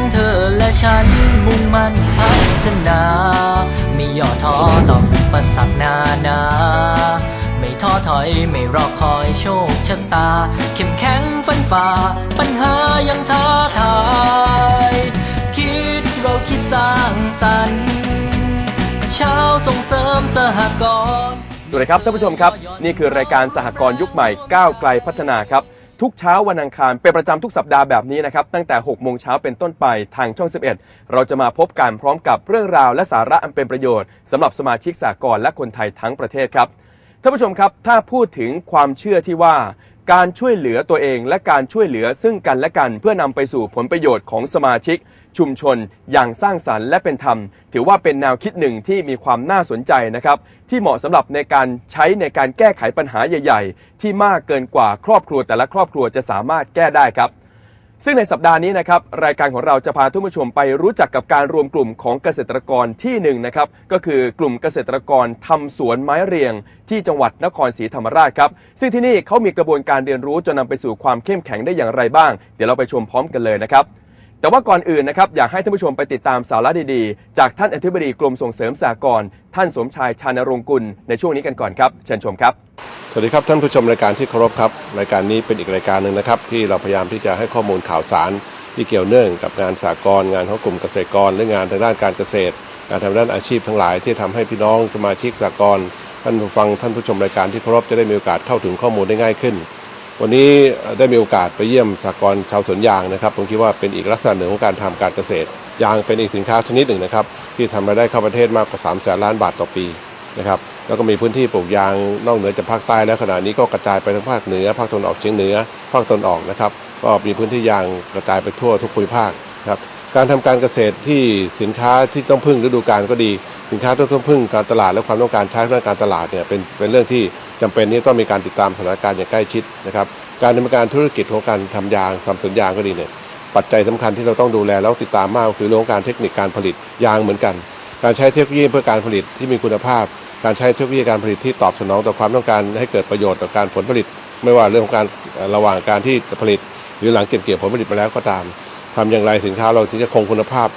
งเธอและฉันมุ่งมั่นพัฒนาไม่ย่อท้อต่ออุปสรรคนานา ไม่ท้อถอยไม่รอคอยโชคชะตา เข้มแข็งฟันฝ่า ปัญหายังท้าทาย คิดเราคิดสร้างสรรค์เช้าส่งเสริมสหกรณ์สวัสดีครับท่านผู้ชมครับ นี่คือรายการสหกรณ์ยุคใหม่ก้าวไกลพัฒนาครับ ทุกเช้าวันอังคารเป็นประจำทุกสัปดาห์แบบนี้นะครับ ตั้งแต่ 6 โมงเช้าเป็นต้นไปทางช่อง 11 เราจะมาพบกันพร้อมกับเรื่องราวและสาระอันเป็นประโยชน์สำหรับสมาชิกสากลและคนไทยทั้งประเทศครับท่านผู้ชมครับถ้าพูดถึงความเชื่อที่ว่าการช่วยเหลือตัวเองและการช่วยเหลือซึ่งกันและกัน เพื่อนำไปสู่ผลประโยชน์ของสมาชิก ชุมชน อย่างสร้างสรรค์และเป็นธรรม ถือว่าเป็นแนวคิดหนึ่งที่มีความน่าสนใจนะครับ ที่เหมาะสำหรับในการใช้ในการแก้ไขปัญหาใหญ่ ๆ ที่มากเกินกว่าครอบครัวแต่ละครอบครัวจะสามารถแก้ได้ครับซึ่งในสัปดาห์นี้นะครับรายการของเราจะพาทุกผู้ชมไปรู้จักกับการรวมกลุ่มของเกษตรกรที่หนึ่งนะครับก็คือกลุ่มเกษตรกรทำสวนไม้เรียง ที่จังหวัดนครศรีธรรมราชครับซึ่งที่นี่เขามีกระบวนการเรียนรู้จนนำไปสู่ความเข้มแข็งได้อย่างไรบ้าง เดี๋ยวเราไปชมพร้อมกันเลยนะครับ แต่ว่าก่อนอื่นนะครับอยากให้ท่านผู้ชมไปติดตามสาระดีๆ จากท่านอธิบดีกรมส่งเสริมสหกรณ์ท่านสมชายชานรงค์กุลในช่วงนี้กันก่อนครับ เชิญชมครับ สวัสดีครับท่านผู้ชมรายการที่เคารพครับ รายการนี้เป็นอีกรายการหนึ่งนะครับ ที่เราพยายามที่จะให้ข้อมูลข่าวสาร ที่เกี่ยวเนื่องกับงานสากลงานของกลุ่มเกษตรกรและงานทางด้านการเกษตร งานทางด้านอาชีพทั้งหลาย ที่ทำให้พี่น้องสมาชิกสากลท่านผู้ฟังท่านผู้ชมรายการที่เคารพจะได้มีโอกาสเข้าถึงข้อมูลได้ง่ายขึ้น วันนี้ได้มีโอกาสไปเยี่ยมสากลชาวสวนยางนะครับผมคิดว่าเป็นอีกลักษณะหนึ่งของการทำการเกษตร ยางเป็นอีกสินค้าชนิดหนึ่งนะครับที่ทำรายได้เข้าประเทศมากกว่า3แสนล้านบาทต่อปีนะครับแล้วก็มีพื้นที่ปลูกยางนอกเหนือจากภาคใต้แล้วขณะนี้ก็กระจายไปทั้งภาคเหนือภาคตะวันออกเฉียงเหนือภาคตะวันออกนะครับก็มีพื้นที่ยางกระจายไปทั่วทุกภูมิภาคครับการทำการเกษตรที่สินค้าที่ต้องพึ่งฤดูกาลก็ดี สินค้าที่ต้องพึ่งการตลาดและความต้องการใช้เรื่องการตลาดเนี่ยเป็นเป็นเรื่องที่ จำเป็นที่ต้องมีการติดตามสถานการณ์อย่างใกล้ชิดนะครับ การดำเนินการธุรกิจของการทำยางทำสวนยางก็ดีเนี่ยปัจจัยสำคัญที่เราต้องดูแลแล้วติดตามมากคือเรื่องของการเทคนิคการผลิตยางเหมือนกัน การใช้เทคโนโลยีเพื่อการผลิตที่มีคุณภาพ การใช้เทคโนโลยีการผลิตที่ตอบสนองต่อความต้องการให้เกิดประโยชน์ต่อการผลผลิต ไม่ว่าเรื่องของการระหว่างการที่ผลิต หรือหลังเก็บเกี่ยวผลผลิตมาแล้วก็ตามทำอย่างไรสินค้าเราถึงจะคงคุณภาพ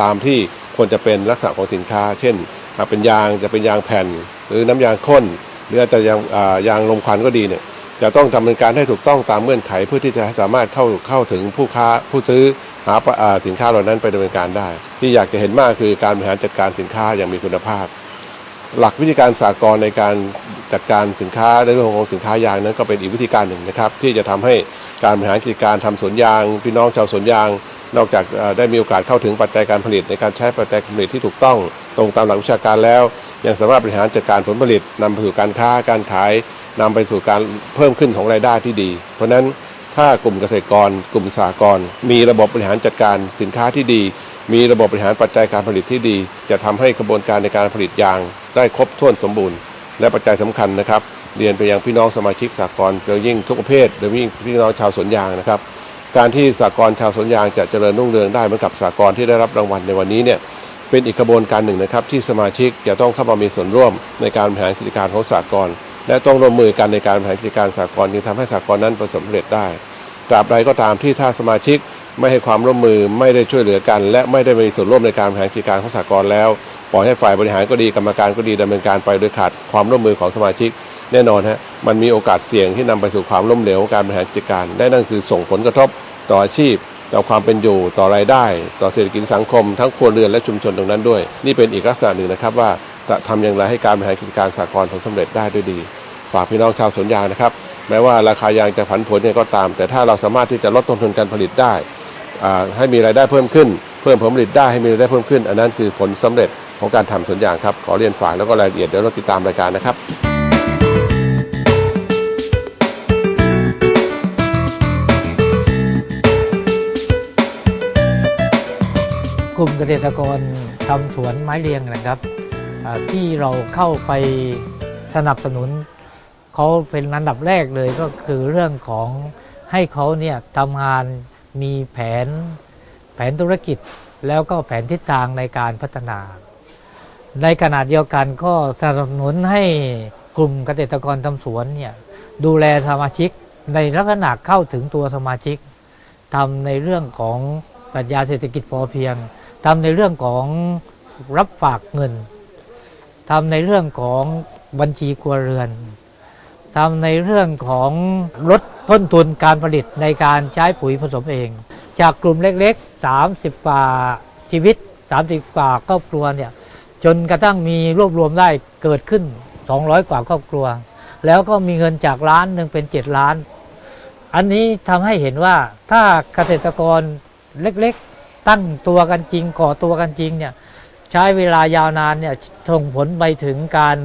ตามที่ควรจะเป็นลักษณะของสินค้า เช่นหากเป็นยางจะเป็นยางแผ่น หรือน้ำยางข้น หรืออาจจะยางอ่ยางลมควันก็ดีเนี่ยจะต้องดำเนินการให้ถูกต้องตามเงื่อนไขเพื่อที่จะสามารถเข้าเข้าถึงผู้ค้าผู้ซื้อหาสินค้าเหล่านั้นไปดำเนินการได้ ที่อยากจะเห็นมากคือการบริหารจัดการสินค้าอย่างมีคุณภาพ หลักวิธีการสากลในการจัดการสินค้าในเรื่องของสินค้ายางนั้นก็เป็นอีกวิธีการหนึ่งนะครับ ที่จะทำให้การบริหารกิจการทำสวนยาง พี่น้องชาวสวนยาง นอกจากได้มีโอกาสเข้าถึงปัจจัยการผลิตในการใช้ปัจจัยการผลิตที่ถูกต้องตรงตามหลักวิชาการแล้ว ยังสามารถบริหารจัดการผลผลิตนำไปสู่การค้าการขายนำไปสู่การเพิ่มขึ้นของรายได้ที่ดี เพราะฉะนั้นถ้ากลุ่มเกษตรกร กลุ่มสหกรณ์มีระบบบริหารจัดการสินค้าที่ดี มีระบบบริหารปัจจัยการผลิตที่ดี จะทำให้กระบวนการในการผลิตยาง ได้ครบถ้วนสมบูรณ์ และปัจจัยสำคัญนะครับ เรียนไปยังพี่น้องสมาชิกสหกรณ์โดยยิ่งทุกประเภทโดยยิ่งพี่น้องชาวสวนยางนะครับ การที่สหกรณ์ชาวสวนยางจะเจริญรุ่งเรืองได้เหมือนกับสหกรณ์ที่ได้รับรางวัลในวันนี้เนี่ย เป็นอีกกระบวนการหนึ่งนะครับ ที่สมาชิกจะต้องเข้ามามีส่วนร่วมในการบริหารกิจการของสหกรณ์และต้องร่วมมือกันในการบริหารกิจการสหกรณ์จึงทำให้สหกรณ์นั้นประสบความสำเร็จได้ตราบใดก็ตามที่ถ้าสมาชิกไม่ให้ความร่วมมือไม่ได้ช่วยเหลือกัน และไม่ได้มีส่วนร่วมในการบริหารกิจการของสหกรณ์แล้วปล่อยให้ฝ่ายบริหารก็ดีกรรมการก็ดีดำเนินการไปโดยขาดความร่วมมือของสมาชิก แน่นอนฮะมันมีโอกาสเสี่ยงที่นำไปสู่ความล้มเหลวของการบริหารกิจการและนั่นคือส่งผลกระทบต่ออาชีพ ต่อความเป็นอยู่ต่อรายได้ ต่อเศรษฐกิจสังคม ทั้งครัวเรือนและชุมชนตรงนั้นด้วย นี่เป็นอีกลักษณะหนึ่งนะครับว่าจะทำอย่างไรให้การบริหารกิจการสหกรณ์ผลสำเร็จได้ด้วยดี ฝากพี่น้องชาวสวนยางนะครับ แม้ว่าราคายางจะผันผวนเนี่ยก็ตาม แต่ถ้าเราสามารถที่จะลดต้นทุนการผลิตได้อ่าให้มีรายได้เพิ่มขึ้น เพิ่มผลผลิตได้ให้มีรายได้เพิ่มขึ้น อันนั้นคือผลสำเร็จของการทำสวนยางครับขอเรียนฝากแล้วก็รายละเอียดเดี๋ยวเราติดตามรายการนะครับ กลุ่มเกษตรกรทำสวนไม้เรียงนะครับที่เราเข้าไปสนับสนุนเขาเป็นอันดับแรกเลยก็คือเรื่องของให้เขาเนี่ยทำงานมีแผนแผนธุรกิจแล้วก็แผนทิศทางในการพัฒนา ในขณะเดียวกันก็สนับสนุนให้กลุ่มเกษตรกรทำสวนเนี่ยดูแลสมาชิกในลักษณะเข้าถึงตัวสมาชิกทำในเรื่องของปรัชญาเศรษฐกิจพอเพียง ทำในเรื่องของรับฝากเงินทำในเรื่องของบัญชีครัวเรือนทำในเรื่องของลดต้นทุนการผลิตในการใช้ปุ๋ยผสมเอง จากกลุ่มเล็กๆ 30 กว่าชีวิต 30 กว่าครอบครัวเนี่ยจนกระทั่งมีรวบรวมได้เกิดขึ้น 200 กว่าครอบครัว แล้วก็มีเงินจากล้านหนึ่งเป็น 7 ล้าน อันนี้ทำให้เห็นว่าถ้าเกษตรกรเล็กๆ ตั้งตัวกันจริงก่อตัวกันจริงเนี่ยใช้เวลายาวนานเนี่ยส่งผลไปถึงการ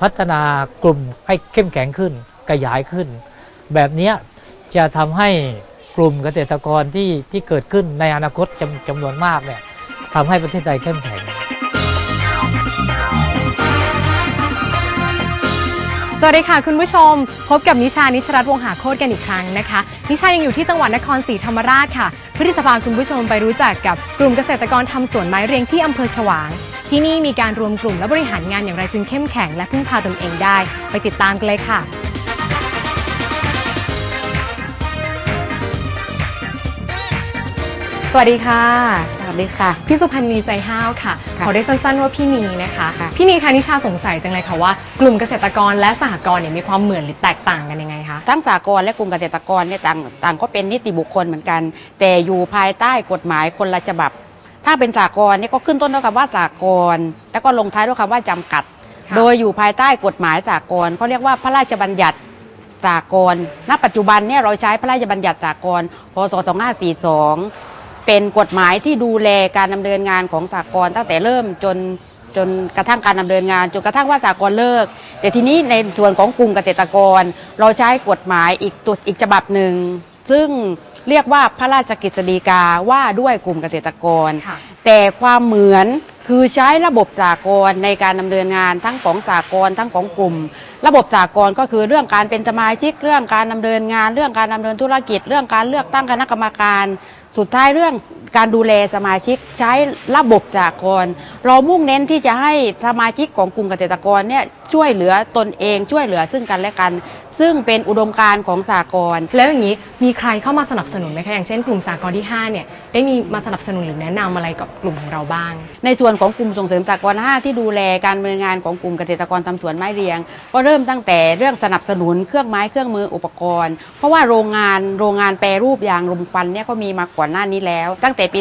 พัฒนากลุ่มให้เข้มแข็งขึ้นขยายขึ้น แบบนี้จะทำให้กลุ่มเกษตรกรที่ที่เกิดขึ้นในอนาคตจำจำนวนมากเนี่ยทำให้ประเทศไทยเข้มแข็ง วัสดีค่ะคุณผู้ชม พบกับนิชานิชรัตน์วงหาโคตรกันอีกครั้งนะคะ นิชายังอยู่ที่จังหวัดนครศรีธรรมราชค่ะเพื่อที่จะพาคุณผู้ชมไปรู้จักกับกลุ่มเกษตรกรทำสวนไม้เรียงที่อำเภอฉวาง ที่นี่มีการรวมกลุ่มและบริหารงานอย่างไรจึงเข้มแข็งและพึ่งพาตนเองได้ ไปติดตามกันเลยค่ะสวัสดีค่ะ สวัสดีค่ะ พี่สุพันธ์นีใจห้าวค่ะ ค่ะขอได้สั้นๆว่าพี่นีนะคะ ค่ะ พี่นีคะนิชาสงสัยจังเลยค่ะว่ากลุ่มเกษตรกรและสหกรณ์เนี่ยมีความเหมือนหรือแตกต่างกันยังไงคะ ทั้งสากลและกลุ่มเกษตรกรเนี่ยต่างต่างก็เป็นนิติบุคคลเหมือนกัน แต่อยู่ภายใต้กฎหมายคนละฉบับ ถ้าเป็นสากลเนี่ยก็ขึ้นต้นด้วยคำว่าสากลแล้วก็ลงท้ายด้วยคำว่าจำกัด ค่ะ โดยอยู่ภายใต้กฎหมายสากลเขาเรียกว่าพระราชบัญญัติสากลณปัจจุบันเนี่ยเราใช้พระราชบัญญัติสากลพศ2542 เป็นกฎหมายที่ดูแลการดำเนินงานของสากลตั้งแต่เริ่มจนจนกระทั่งการดำเนินงานจนกระทั่งว่าสากลเลิก แต่ทีนี้ในส่วนของกลุ่มเกษตรกร เราใช้กฎหมายอีกตัวอีกฉบับหนึ่ง ซึ่งเรียกว่าพระราชกฤษฎีกาว่าด้วยกลุ่มเกษตรกรค่ะแต่ความเหมือนคือใช้ระบบสากลในการดำเนินงานทั้งของสากลทั้งของกลุ่ม ระบบสากลก็คือเรื่องการเป็นสมาชิกเรื่องการดำเนินงาน เรื่องการดำเนินธุรกิจ เรื่องการเลือกตั้งคณะกรรมการ สุดท้ายเรื่องการดูแลสมาชิกใช้ระบบสากลเรามุ่งเน้นที่จะให้สมาชิกของกลุ่มเกษตรกรเนี่ยช่วยเหลือตนเองช่วยเหลือซึ่งกันและกัน ซึ่งเป็นอุดมการณ์ของสากลแล้วอย่างนี้มีใครเข้ามาสนับสนุนไหมคะอย่างเช่นกลุ่มสากลที่5เนี่ยได้มีมาสนับสนุนหรือแนะนำอะไรกับกลุ่มของเราบ้าง ในส่วนของกลุ่มส่งเสริมสากล5ที่ดูแลการดำเนินงานของกลุ่มเกษตรกรทำสวนไม้เรียง ก็เริ่มตั้งแต่เรื่องสนับสนุนเครื่องไม้เครื่องมืออุปกรณ์ เพราะว่าโรงงานโรงงานแปรรูปยางลมควันเนี่ยก็มีมาก่อนหน้านี้แล้ว ตั้งแต่ปี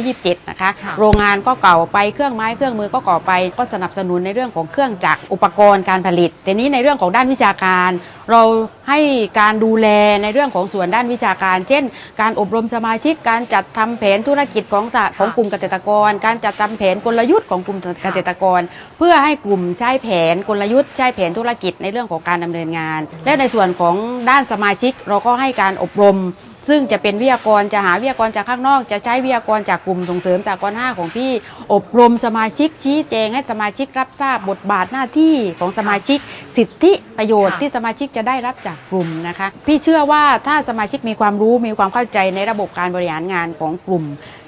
2527 นะคะค่ะโรงงานก็เก่าไปเครื่องไม้เครื่องมือก็เก่าไปก็สนับสนุนในเรื่องของเครื่องจักรอุปกรณ์การผลิตแต่นี้ในเรื่องของด้านวิชาการ เราให้การดูแลในเรื่องของส่วนด้านวิชาการ เช่น การอบรมสมาชิกการจัดทำแผนธุรกิจของสะของกลุ่มเกษตรกร การจัดทำแผนกลยุทธ์ของกลุ่มเกษตรกร เพื่อให้กลุ่มใช้แผนกลยุทธ์ใช้แผนธุรกิจในเรื่องของการดำเนินงาน และในส่วนของด้านสมาชิกเราก็ให้การอบรม ซึ่งจะเป็นวิทยากรจะหาวิทยากรจากข้างนอก จะใช้วิทยากรจากกลุ่มส่งเสริมจากกรห้าของพี่ อบรมสมาชิกชี้แจงให้สมาชิกรับทราบบทบาทหน้าที่ของสมาชิก สิทธิประโยชน์ค่ะที่สมาชิกจะได้รับจากกลุ่มนะคะ พี่เชื่อว่าถ้าสมาชิกมีความรู้มีความเข้าใจในระบบการบริหารงานของกลุ่ม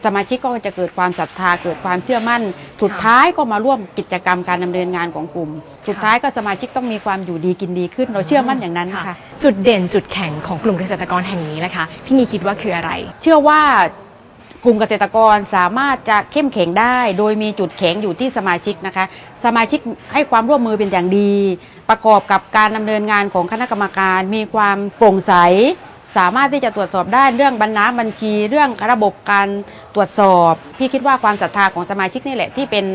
สมาชิกก็จะเกิดความศรัทธาเกิดความเชื่อมั่น สุดท้ายก็มาร่วมกิจกรรมการดำเนินงานของกลุ่ม สุดท้ายก็สมาชิกต้องมีความอยู่ดีกินดีขึ้น เราเชื่อมั่นอย่างนั้นค่ะ จุดเด่นจุดแข็งของกลุ่มเกษตรกรแห่งนี้นะคะ พี่นีคิดว่าคืออะไร เชื่อว่ากลุ่มเกษตรกรสามารถจะเข้มแข็งได้ โดยมีจุดแข็งอยู่ที่สมาชิกนะคะ สมาชิกให้ความร่วมมือเป็นอย่างดี ประกอบกับการดำเนินงานของคณะกรรมการ มีความโปร่งใส สามารถที่จะตรวจสอบได้เรื่องบรรณาบัญชี เรื่องระบบการตรวจสอบ พี่คิดว่าความศรัทธาของสมาชิกนี่แหละที่เป็น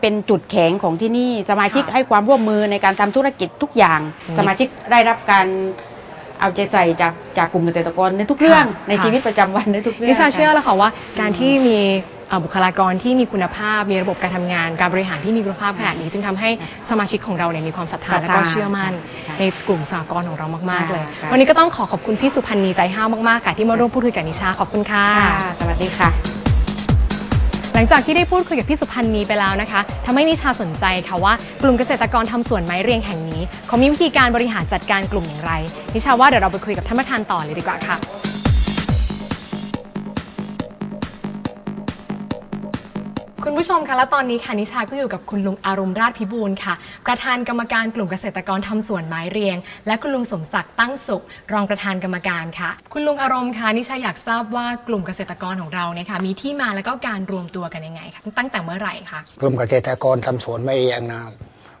เป็นจุดแข็งของที่นี่สมาชิกค่ะให้ความร่วมมือในการทำธุรกิจทุกอย่างอืมสมาชิกได้รับการเอาใจใส่จากจากกลุ่มเกษตรกรในทุกเรื่องค่ะในค่ะชีวิตประจำวันในทุกเรื่องนิชาค่ะเชื่อแล้วค่ะว่าการที่มีเอ่อ บุคลากรที่มีคุณภาพ มีระบบการทำงาน การบริหารที่มีคุณภาพขนาดนี้ จึงทำให้สมาชิกของเราเนี่ยมีความศรัทธาศรัทธาและก็เชื่อมั่นค่ะในกลุ่มสากลของเรามาก ๆ เลยค่ะวันนี้ก็ต้องขอขอบคุณพี่สุพันธ์นีใจห้าวมากๆค่ะที่มาร่วมพูดคุยกับนิชาขอบคุณค่ะค่ะสวัสดีค่ะและลังจากที่ได้พูดคุยกับพี่สุพันธ์นีไปแล้วนะคะทำให้นิชาสนใจค่ะว่ากลุ่มเกษตรกรทำสวนไม้เรียงแห่งนี้เขามีวิธีการบริหารจัดการกลุ่มอย่างไร นิชาว่าเดี๋ยวเราไปคุยกับท่านประธานต่อเลยดีกว่าค่ะ ผู้ชมคะและตอนนี้ค่ะนิชาก็อยู่กับคุณลุงอารมณ์ราชพิบูลค่ะ ประธานกรรมการกลุ่มเกษตรกรทำสวนไม้เรียง และคุณลุงสมศักดิ์ตั้งสุข รองประธานกรรมการค่ะ คุณลุงอารมณ์คะนิชาอยากทราบว่ากลุ่มเกษตรกรของเราเนี่ยค่ะมีที่มาแล้วก็การรวมตัวกันยังไงคะตั้งแต่เมื่อไหร่คะกลุ่มเกษตรกรทำสวนไม่เรียงนะ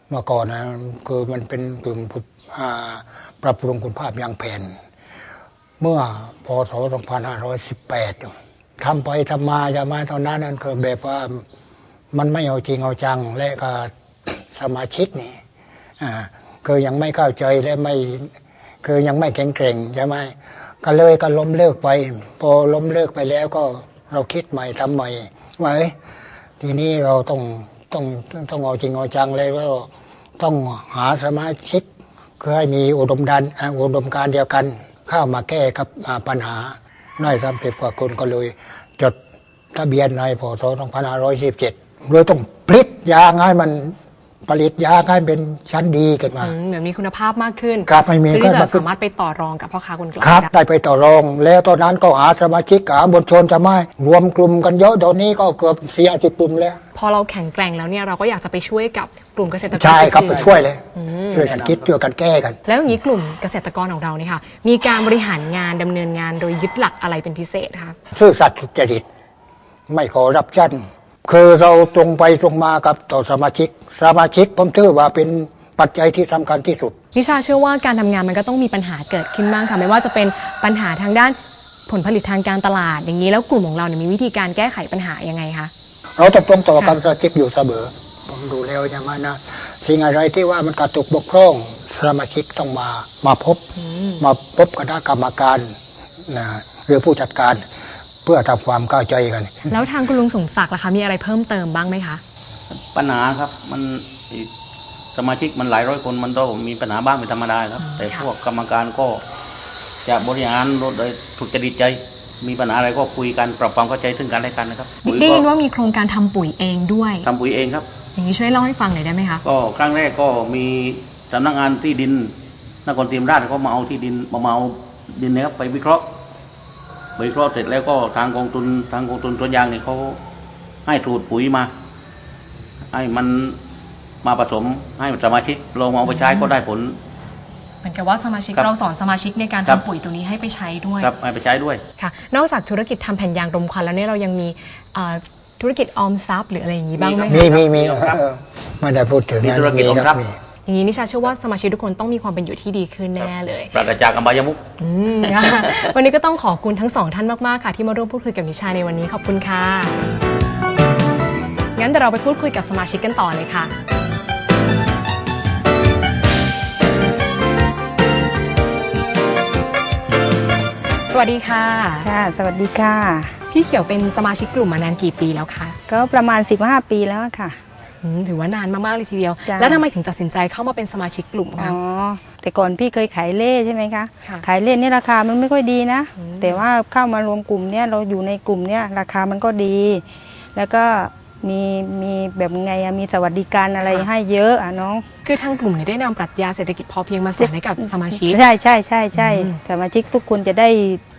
เมื่อก่อนนะคือมันเป็นกลุ่มพุทธอ่าปรับปรุงคุณภาพยางแผ่น เมื่อพศ2518ทำไปทำมาจะมาตอนนั้นนั่นคือแบบว่า มันไม่เอาจริงเอาจังและก็สมาชิกนี่คือยังไม่เข้าใจและไม่คือยังไม่แข็งแกร่งใช่ไหมก็เลยก็ล้มเลิกไป พอล้มเลิกไปแล้วก็เราคิดใหม่ทำใหม่ว่าทีนี้เราต้องต้องต้องเอาจริงเอาจังเลยว่าต้องหาสมาชิกเพื่อให้มีอุดมดันอุดมการเดียวกัน เข้ามาแก้กับปัญหาน้อยสามสิบกว่าคนก็เลย จดทะเบียนในพศ2517 เลยต้องพลิกยางให้มันผลิตยางให้เป็นชั้นดีขึ้นมา อืมเหมือนมีคุณภาพมากขึ้นครับไม่มีเพื่อที่ก็จะมาขึ้น สามารถไปต่อรองกับพ่อค้าคนกลางครับ ได้ได้ไปต่อรอง แล้วตอนนั้นก็หาสมาชิกหาบนชนจะไม่รวมกลุ่มกันเยอะตอนนี้ก็เกือบสี่สิบกลุ่มแล้ว พอเราแข็งแกร่งแล้วเนี่ยเราก็อยากจะไปช่วยกับกลุ่มเกษตรกรใช่ครับไปอื่นๆ ช่วยเลย อืม ช่วยกันคิดช่วยกันแก้กัน แล้วอย่างนี้กลุ่มเกษตรกรของเราเนี่ยค่ะ มีการบริหารงานดำเนินงานโดยยึดหลักอะไรเป็นพิเศษคะ ซื่อสัตย์สุจริต ไม่ขอรับชั่น คือเราตรงไปตรงมากับต่อสมาชิก สมาชิกผมถือว่าเป็นปัจจัยที่สำคัญที่สุดนิชาเชื่อว่าการทำงานมันก็ต้องมีปัญหาเกิดขึ้นบ้างค่ะ ไม่ว่าจะเป็นปัญหาทางด้านผลผลิตทางการตลาดอย่างนี้แล้วกลุ่มของเราเนี่ยมีวิธีการแก้ไขปัญหายังไงคะเราต้องตรงต่อกับสมาชิกอยู่เสมอผมดูแล้วใช่ไหมนะสิ่งอะไรที่ว่ามันกระตุกบกพร่องสมาชิกต้องมามาพบมาพบคณะกรรมการนะหรือผู้จัดการเพื่อทำความเข้าใจกัน แล้วทางคุณลุงสมศักดิ์ล่ะคะมีอะไรเพิ่มเติมบ้างไหมคะปัญหาครับมันอีกสมาชิกมันหลายร้อยคนมันต้องมีปัญหาบ้างเป็นธรรมดาครับ แต่ค่ะพวกกรรมการก็จะบริหารโดยถูกจริตใจมีปัญหาอะไรก็คุยกันปรับความเข้าใจซึ่งกันและกันนะครับปุ๋ยได้ก็ยินว่ามีโครงการทำปุ๋ยเองด้วยทำปุ๋ยเองครับ อย่างนี้ช่วยเล่าให้ฟังหน่อยได้ไหมคะก็ครั้งแรกก็มีสำนักงานที่ดินนครเตรียมราชก็มาเอาที่ดินมามาเอาดินเนะครับไปวิเคราะห์ไปวิเคราะห์เสร็จแล้วก็ทางกองทุนทางกองทุนสวนยางเนี่ยเขาให้สูตรปุ๋ยมา ให้มันมาผสมให้สมาชิกลองเอาไปใช้ก็ได้ผลเหมือนกับว่าสมาชิกครับเราสอนสมาชิกในการครับทำปุ๋ยตัวนี้ให้ไปใช้ด้วยครับให้ไปใช้ด้วยค่ะนอกจากธุรกิจทำแผ่นยางรมควันแล้วเนี่ยเรายังมีเอ่อธุรกิจออมทรัพย์หรืออะไรอย่างนี้บ้างไหมมีคะมีมีครับเออไม่ได้พูดถึงมีนะธุรกิจมีรองรับมี อย่างนี้นิชาเชื่อว่าสมาชิกทุกคนต้องมีความเป็นอยู่ที่ดีขึ้นแน่ๆเลยปราศจากอบายมุกอืมค่ะวันนี้ก็ต้องขอบคุณทั้งสองท่านมากๆค่ะที่มาร่วมพูดคุยกับนิชาในวันนี้ขอบคุณค่ะงั้นเดี๋ยวเราไปพูดคุยกับสมาชิกกันต่อเลยค่ะ สวัสดีค่ะ ค่ะ สวัสดีค่ะ พี่เขียวเป็นสมาชิกกลุ่มมานานกี่ปีแล้วคะ ก็ประมาณ 15 ปีแล้วค่ะ อืมถือว่านานมากๆเลยทีเดียว จ้ะ แล้วทำไมถึงตัดสินใจเข้ามาเป็นสมาชิกกลุ่มอ๋คะอแต่ก่อนพี่เคยขายเล่ใช่ไหมคะค่ะขายเล่นี่ราคามันไม่ค่อยดีนะ อืม แต่ว่าเข้ามารวมกลุ่มเนี่ยเราอยู่ในกลุ่มเนี่ยราคามันก็ดี แล้วก็มีมีแบบไงอะมีสวัสดิการอะไรให้เยอะอะน้อง คือทางกลุ่มเนี่ยได้นำปรัชญาเศรษฐกิจพอเพียงมาสอนให้กับสมาชิก ใช่ใช่ใช่ใช่อืม สมาชิกทุกคนจะได้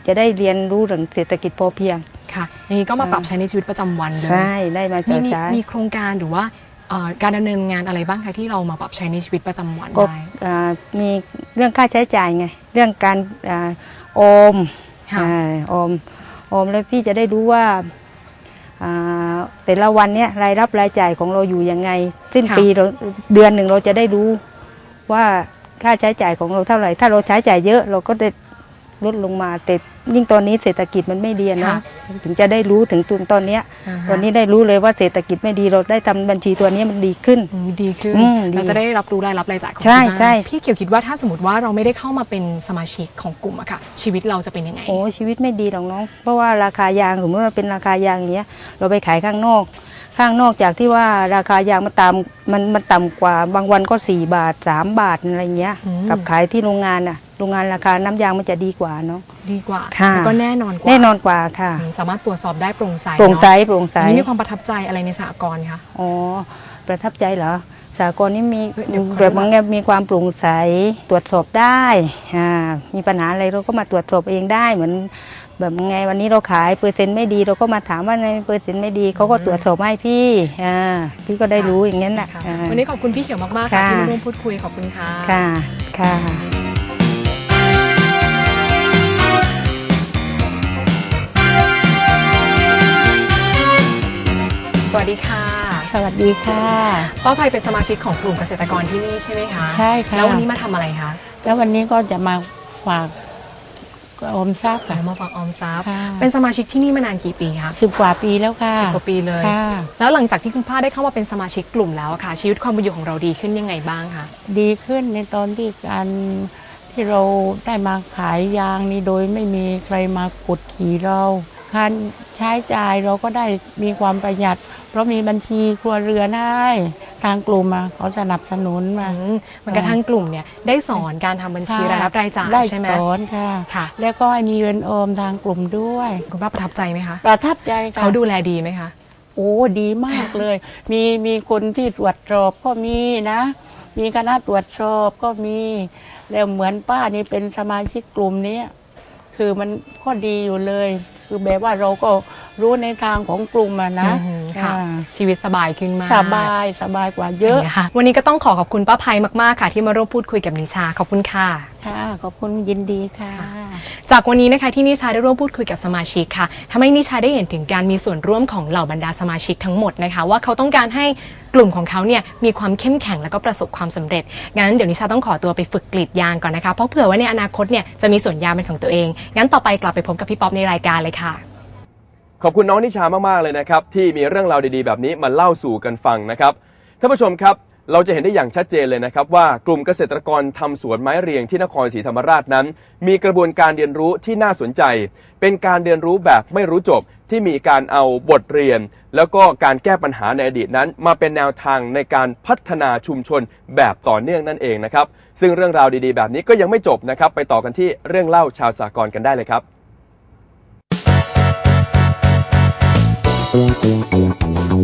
จะได้เรียนรู้เรื่องเศรษฐกิจพอเพียง ค่ะอย่างนี้ก็มาปรับใช้ในชีวิตประจำวันเลยใช่ได้มามีใช้มีใช้ มีโครงการหรือว่าเอ่อ การดำเนินงานอะไรบ้างคะที่เรามาปรับใช้ในชีวิตประจำวันก็ได้ อ่ามีเรื่องค่าใช้จ่ายไง เรื่องการอ่าโอมค่ะ อ่าโอมโอมแล้วพี่จะได้รู้ว่าอ่าแต่ละวันเนี้ยรายรับรายจ่ายของเราอยู่ยังไง สิ้นปีเราเดือนหนึ่งเราจะได้รู้ว่าค่าใช้จ่ายของเราเท่าไหร่ ถ้าเราใช้จ่ายเยอะเราก็ได้ ลดลงมาแต่ยิ่งตอนนี้เศรษฐกิจมันไม่ดีอะเนาะถึงจะได้รู้ถึงตุนตอนเนี้ยาฮะตอนนี้ได้รู้เลยว่าเศรษฐกิจไม่ดีเราได้ทำบัญชีตัวนี้มันดีขึ้น อืมดีขึ้นอืมดีเราจะได้รับรู้รายรับรายจ่ายของใช่ที่บ้านใช่ พี่เขียวคิดว่าถ้าสมมติว่าเราไม่ได้เข้ามาเป็นสมาชิกของกลุ่มอะค่ะ ชีวิตเราจะเป็นยังไง โอ้ชีวิตไม่ดีหรอกน้อง เพราะว่าราคายางสมมติว่าเป็นราคายางอย่างเงี้ย เราไปขายข้างนอก ข้างนอกจากที่ว่าราคายางมันต่ำมันมันต่ำกว่าบางวันก็ 4 บาท 3 บาทอะไรเงี้ย อืม กับขายที่โรงงานอะ โรงงานราคาน้ำยางมันจะดีกว่าเนาะ ดีกว่าค่ะ แล้วก็แน่นอนกว่าแน่นอนกว่าค่ะ อืมสามารถตรวจสอบได้โปร่งใสโปร่งใสเนอะโปร่งใสอันนี้มีความประทับใจอะไรในสหกรณ์คะ อ๋อ ประทับใจเหรอ สากลนี่มีเดี๋ยวขอ แบบมันมีความโปร่งใสตรวจสอบได้อ่ามีปัญหาอะไรเราก็มาตรวจสอบเองได้เหมือน แบบไงวันนี้เราขายเปอร์เซ็นต์ไม่ดี เราก็มาถามว่าในเปอร์เซ็นต์ไม่ดีเขาก็ตรวจสอบให้พี่อ่าพี่ก็ได้รู้อย่างนั้นแหละค่ะอ่า วันนี้ขอบคุณพี่เขียวมากๆค่ะค่ะ ที่มาร่วมพูดคุยขอบคุณค่ะ ค่ะค่ะ สวัสดีค่ะ สวัสดีค่ะป้าภัยเป็นสมาชิกของกลุ่มเกษตรกรที่นี่ใช่ไหมคะใช่ค่ะแล้ววันนี้มาทำอะไรคะแล้ววันนี้ก็จะมาฝากออมทรัพย์อ๋อค่ะมาฝากออมทรัพย์ค่ะเป็นสมาชิกที่นี่มานานกี่ปีคะสิบกว่าปีแล้วค่ะสิบกว่าปีเลยค่ะแล้วหลังจากที่คุณป้าได้เข้ามาเป็นสมาชิกกลุ่มแล้วอะค่ะ ชีวิตความเป็นอยู่ของเราดีขึ้นยังไงบ้างคะดีขึ้นในตอนที่การที่เราได้มาขายยางนี่โดยไม่มีใครมากดขี่เราการใช้จ่ายเราก็ได้มีความประหยัด เพราะมีบัญชีครัวเรือนให้ทางกลุ่มมาเขาสนับสนุนมาอืมมันกระทั่งกลุ่มเนี่ยได้สอนการทำบัญชีค่ะรายรับรายจ่ายได้ใช่ไหมสอนค่ะค่ะ แล้วก็ให้มีเงินออมทางกลุ่มด้วย คุณป้าประทับใจไหมคะประทับใจค่ะเขาดูแลดีไหมคะโอ้ดีมากเลย มีมีคนที่ตรวจสอบก็มีนะ มีคณะตรวจสอบก็มี แล้วเหมือนป้านี่เป็นสมาชิกกลุ่มเนี้ยคือมันก็ดีอยู่เลย คือแบบว่าเราก็รู้ในทางของกลุ่มอะนะอืม ค่ะ อ่า ชีวิตสบายขึ้นมากสบายสบายกว่าเยอะนี่ค่ะวันนี้ก็ต้องขอขอบคุณป้าภัยมากๆค่ะ ที่มาร่วมพูดคุยกับนิชาขอบคุณค่ะ ค่ะ ขอบคุณยินดีค่ะ จากวันนี้นะคะที่นิชาได้ร่วมพูดคุยกับสมาชิกค่ะทำให้นิชาได้เห็นถึงการมีส่วนร่วมของเหล่าบรรดาสมาชิกทั้งหมดนะคะ ว่าเขาต้องการให้กลุ่มของเขาเนี่ยมีความเข้มแข็งแล้วก็ประสบความสำเร็จ งั้นเดี๋ยวนิชาต้องขอตัวไปฝึกกรีดยางก่อนนะคะ เพราะเผื่อว่าในอนาคตเนี่ยจะมีสวนยางเป็นของตัวเอง งั้นต่อไปกลับไปพบกับพี่ป๊อปในรายการเลยค่ะ ขอบคุณน้องนิชามากๆเลยนะครับที่มีเรื่องราวดีๆ แบบนี้มาเล่าสู่กันฟังนะครับท่านผู้ชมครับเราจะเห็นได้อย่างชัดเจนเลยนะครับว่ากลุ่มเกษตรกรทำสวนไม้เรียงที่นครศรีธรรมราชนั้น มีกระบวนการเรียนรู้ที่น่าสนใจ เป็นการเรียนรู้แบบไม่รู้จบที่มีการเอาบทเรียน แล้วก็การแก้ปัญหาในอดีตนั้น มาเป็นแนวทางในการพัฒนาชุมชนแบบต่อเนื่องนั่นเองนะครับซึ่งเรื่องราวดีๆ แบบนี้ก็ยังไม่จบนะครับไปต่อกันที่เรื่องเล่าชาวสากลกันได้เลยครับ อรุ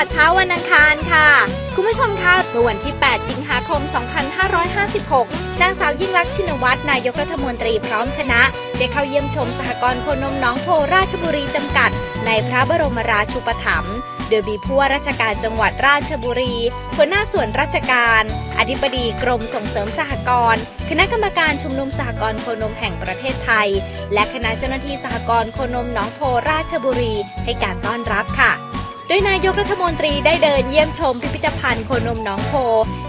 ัสดิ์เช้าวันอังคารค่ะ คุณผู้ชมคะเมื่อวันที่ 8 สิงหาคม 2556 นางสาวยิ่งลักษณ์ชินวัตรนายกรัฐมนตรีพร้อมคณะ ได้เข้าเยี่ยมชมสหกรณ์โคนมน้องโพราชบุรีจำกัด ในพระบรมราชูปถัมภ์โดยมีผู้ว่าราชการจังหวัดราชบุรีหัวหน้าส่วนราชการ อธิบดีกรมส่งเสริมสหกรณ์ คณะกรรมการชุมนุมสหกรณ์โคนมแห่งประเทศไทย และคณะเจ้าหน้าที่สหกรณ์โคนมน้องโพราชบุรี ให้การต้อนรับค่ะ โดยนายกรัฐมนตรีได้เดินเยี่ยมชมพิพิธภัณฑ์โคนมหนองโพ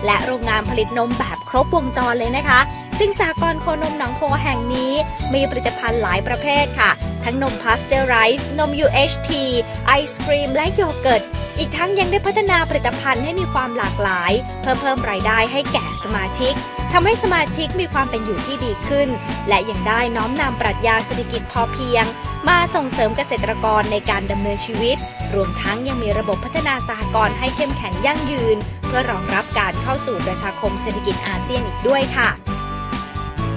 และโรงงานผลิตนมแบบครบวงจรเลยนะคะ ซึ่งสากรโคนมหนองโพแห่งนี้มีผลิตภัณฑ์หลายประเภทค่ะ ทั้งนมพาสเจอร์ไรส์นม UHT ไอศครีม และโยเกิร์ตอีกทั้งยังได้พัฒนาผลิตภัณฑ์ให้มีความหลากหลาย เพื่อเพิ่มรายได้ให้แก่สมาชิกทำให้สมาชิกมีความเป็นอยู่ที่ดีขึ้น และยังได้น้อมนำปรัชญาเศรษฐกิจพอเพียง มาส่งเสริมเกษตรกรในการดำเนินชีวิต รวมทั้งยังมีระบบพัฒนาสหกรณ์ให้เข้มแข็งยั่งยืน เพื่อรองรับการเข้าสู่ประชาคมเศรษฐกิจอาเซียนอีกด้วยค่ะ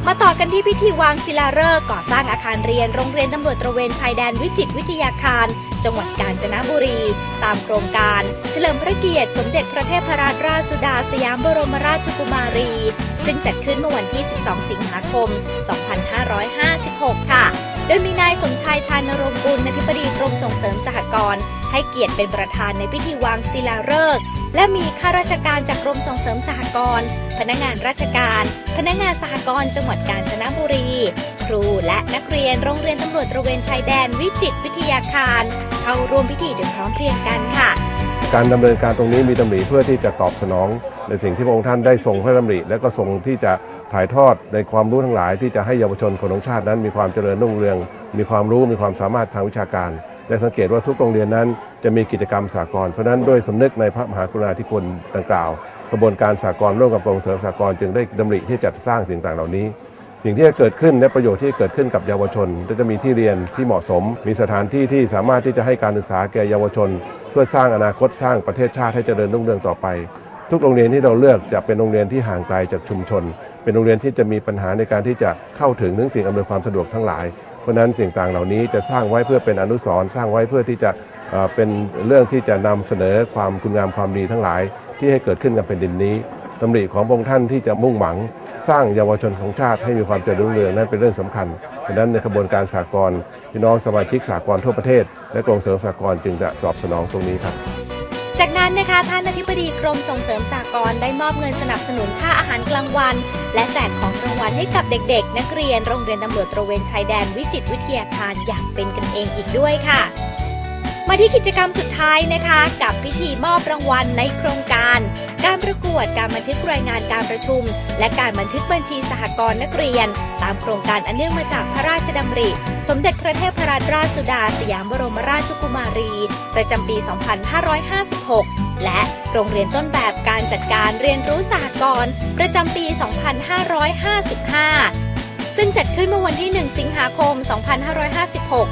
มาต่อกันที่พิธีวางศิลาฤกษ์ก่อสร้างอาคารเรียนโรงเรียนตำรวจตระเวนชายแดนวิจิตวิทยาคาร จังหวัดกาญจนบุรี ตามโครงการ เฉลิมพระเกียรติสมเด็จพระเทพรัตนราชสุดาสยามบรมราชกุมารี ซึ่งจัดขึ้นเมื่อวันที่ 12 สิงหาคม 2556 ค่ะ โดยมีนายสมชายชานรงค์กุลอธิบดีกรมส่งเสริมสหกรณ์ให้เกียรติเป็นประธานในพิธีวางศิลาฤกษ์และมีข้าราชการจากกรมส่งเสริมสหกรณ์พนักงานราชการ พนักงานสหกรณ์จังหวัดกาญจนบุรี ครูและนักเรียนโรงเรียนตำรวจตระเวนชายแดนวิจิตรวิทยาคาร เข้าร่วมพิธีโดยพร้อมเพรียงกันค่ะ การดำเนินการตรงนี้มีดำริเพื่อที่จะตอบสนอง ในสิ่งที่พระองค์ท่านได้ทรงพระดำริและก็ทรงที่จะ ถ่ายทอดในความรู้ทั้งหลาย ที่จะให้เยาวชนคนของชาตินั้น มีความเจริญรุ่งเรือง มีความรู้มีความสามารถทางวิชาการและสังเกตว่าทุกโรงเรียนนั้นจะมีกิจกรรมสากลเพราะนั้นด้วยสำนึกในพระมหากรุณาธิคุณดังกล่าวกระบวนการสากลร่วมกับกรมเสริมสากลจึงได้ดำริที่จะสร้างสิ่งต่างเหล่านี้ สิ่งที่จะเกิดขึ้นและประโยชน์ที่เกิดขึ้นกับเยาวชนจะมีที่เรียนที่เหมาะสม มีสถานที่ที่สามารถที่จะให้การศึกษาแก่เยาวชน เพื่อสร้างอนาคตสร้างประเทศชาติให้เจริญรุ่งเรืองต่อไป ทุกโรงเรียนที่เราเลือกจะเป็นโรงเรียนที่ห่างไกลจากชุมชน เป็นโรงเรียนที่จะมีปัญหาในการที่จะเข้าถึงถึงสิ่งอำนวยความสะดวกทั้งหลาย เพราะฉะนั้นสิ่งต่างเหล่านี้จะสร้างไว้เพื่อเป็นอนุสรณ์สร้างไว้เพื่อที่จะเป็นเรื่องที่จะนำเสนอความคุณงามความดีทั้งหลาย ที่ให้เกิดขึ้นกับแผ่นดินนี้ดำริของพระองค์ท่านที่จะมุ่งหวัง สร้างเยาวชนของชาติให้มีความเจริญรุ่งเรืองนั้นเป็นเรื่องสำคัญดังนั้นในกระบวนการสากลพี่น้องสมาชิกสากลทั่วประเทศ และกรมเสริมสากลจึงจะตอบสนองตรงนี้ครับ จากนั้นนะคะท่านอธิบดีกรมส่งเสริมสากลได้มอบเงินสนับสนุนค่าอาหารกลางวัน และแจกของรางวัลให้กับเด็กๆ นักเรียนโรงเรียนตำรวจตระเวนชายแดนวิจิตรวิทยาคารอย่างเป็นกันเองอีกด้วยค่ะ มาที่กิจกรรมสุดท้ายนะคะ กับพิธีมอบรางวัลในโครงการ การประกวดการบันทึกรายงานการประชุม และการบันทึกบัญชีสหกรณ์นักเรียน ตามโครงการอันเนื่องมาจากพระราชดำริ สมเด็จพระเทพรัตนราชสุดา สยามบรมราชกุมารี ประจำปี 2556 และโรงเรียนต้นแบบการจัดการเรียนรู้สหกรณ์ประจำปี 2555 ซึ่งจัดขึ้นเมื่อวันที่ 1 สิงหาคม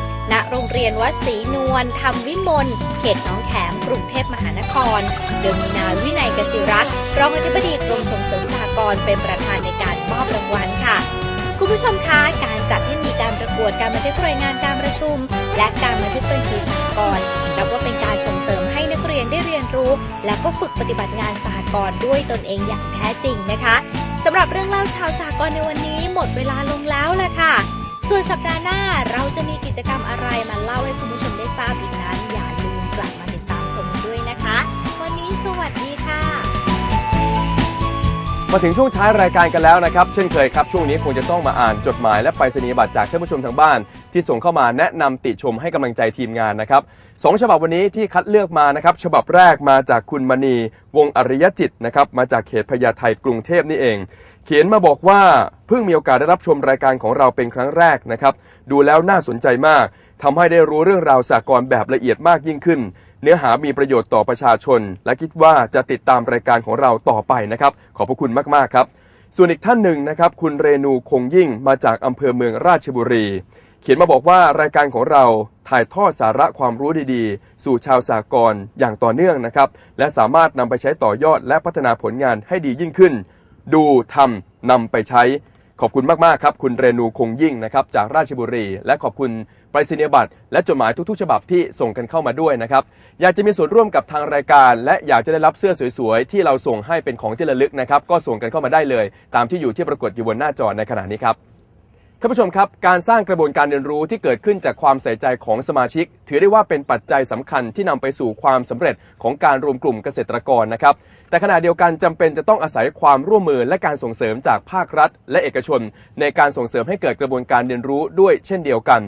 2556 ณโรงเรียนวัดศรีนวลธรรมวิมลเขตหนองแขมกรุงเทพมหานคร โดยมีนายวินัยกสิรัตน์รองอธิบดีกรมส่งเสริมสหกรณ์เป็นประธานในการมอบรางวัลค่ะคุณผู้ชมคะการจัดให้มีการประกวดการบันทึกรายงานการประชุม และการบันทึกบัญชีสหกรณ์นับว่าเป็นการส่งเสริมให้นักเรียนได้เรียนรู้ และก็ฝึกปฏิบัติงานสหกรณ์ด้วยตนเองอย่างแท้จริงนะคะสำหรับเรื่องเล่าชาวสหกรณ์ในวันนี้หมดเวลาลงแล้วละค่ะ ส่วนสัปดาห์หน้าเราจะมีกิจกรรมอะไรมาเล่าให้คุณผู้ชมได้ทราบอีกนั้น อย่าลืมกลับมาติดตามชมกันด้วยนะคะ วันนี้สวัสดีค่ะ มาถึงช่วงท้ายรายการกันแล้วนะครับ เช่นเคยครับ ช่วงนี้คงจะต้องมาอ่านจดหมายและไปรษณียบัตรจากท่านผู้ชมทางบ้าน ที่ส่งเข้ามาแนะนำติชมให้กำลังใจทีมงานนะครับสองฉบับวันนี้ที่คัดเลือกมานะครับ ฉบับแรกมาจากคุณมณีวงอริยจิตนะครับมาจากเขตพญาไทกรุงเทพนี่เอง เขียนมาบอกว่าเพิ่งมีโอกาสได้รับชมรายการของเราเป็นครั้งแรกนะครับ ดูแล้วน่าสนใจมากทำให้ได้รู้เรื่องราวสากลแบบละเอียดมากยิ่งขึ้น เนื้อหามีประโยชน์ต่อประชาชน และคิดว่าจะติดตามรายการของเราต่อไปนะครับ ขอบพระคุณมากๆครับ ส่วนอีกท่านหนึ่งนะครับ คุณเรนูคงยิ่งมาจากอำเภอเมืองราชบุรี เขียนมาบอกว่ารายการของเราถ่ายทอดสาระความรู้ดีๆ สู่ชาวสากลอย่างต่อเนื่องนะครับ และสามารถนำไปใช้ต่อยอดและพัฒนาผลงานให้ดียิ่งขึ้น ดูทำนำไปใช้ ขอบคุณมาก ๆ ครับ คุณเรนูคงยิ่งนะครับจากราชบุรี และขอบคุณไปรษณียบัตรและจดหมายทุกๆ ฉบับที่ส่งกันเข้ามาด้วยนะครับ อยากจะมีส่วนร่วมกับทางรายการ และอยากจะได้รับเสื้อสวย ๆ ที่เราส่งให้เป็นของที่ระลึกนะครับ ก็ส่งกันเข้ามาได้เลย ตามที่อยู่ที่ปรากฏอยู่บนหน้าจอในขณะนี้ครับท่านผู้ชมครับ การสร้างกระบวนการเรียนรู้ที่เกิดขึ้นจากความใส่ใจของสมาชิก ถือได้ว่าเป็นปัจจัยสำคัญที่นำไปสู่ความสำเร็จของการรวมกลุ่มเกษตรกรนะครับ แต่ขณะเดียวกันจำเป็นจะต้องอาศัยความร่วมมือและการส่งเสริมจากภาครัฐ และเอกชน ในการส่งเสริมให้เกิดกระบวนการเรียนรู้ด้วยเช่นเดียวกัน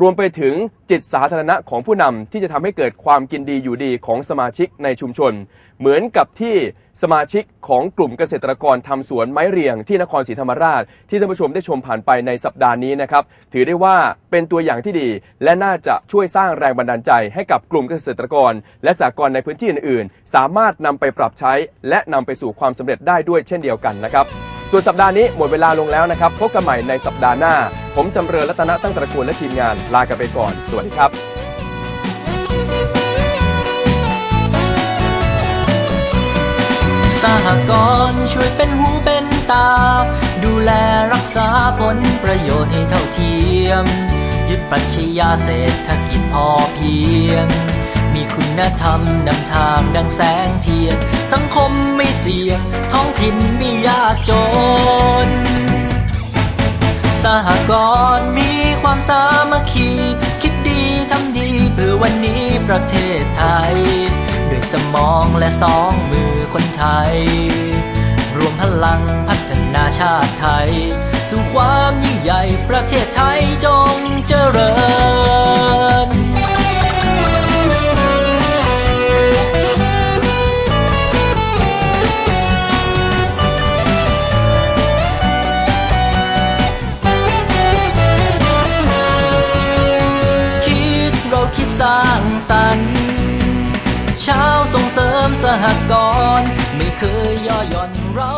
รวมไปถึงจิตสาธารณะของผู้นำที่จะทำให้เกิดความกินดีอยู่ดีของสมาชิกในชุมชน เหมือนกับที่สมาชิกของกลุ่มเกษตรกรทำสวนไม้เรียงที่นครศรีธรรมราช ที่ท่านผู้ชมได้ชมผ่านไปในสัปดาห์นี้นะครับ ถือได้ว่าเป็นตัวอย่างที่ดี และน่าจะช่วยสร้างแรงบันดาลใจให้กับกลุ่มเกษตรกร และสหกรในพื้นที่อื่นๆ สามารถนำไปปรับใช้ และนำไปสู่ความสำเร็จได้ด้วยเช่นเดียวกันนะครับ ส่วนสัปดาห์นี้หมดเวลาลงแล้วนะครับ พบกันใหม่ในสัปดาห์หน้า ผมจำเริญรัตนะตั้งตระกูลและทีมงานลากันไปก่อน สวัสดีครับสหกรณ์ช่วยเป็นหูเป็นตา ดูแลรักษาผลประโยชน์ให้เท่าเทียม ยึดปรัชญาเศรษฐกิจพอเพียง มีคุณธรรมนำทางดังแสงเทียนสังคม สียงท้องถิ่นม่ยากจน สหกรณ์มีความสามัคคี คิดดีทำดีเพื่อวันนี้ประเทศไทย ด้วยสมองและสองมือคนไทย รวมพลังพัฒนาชาติไทย สู่ความยิ่งใหญ่ประเทศไทยจงเจริญ สร้างสรรค์ชาวส่งเสริมสหกรณ์ไม่เคยย่อหย่อนเรา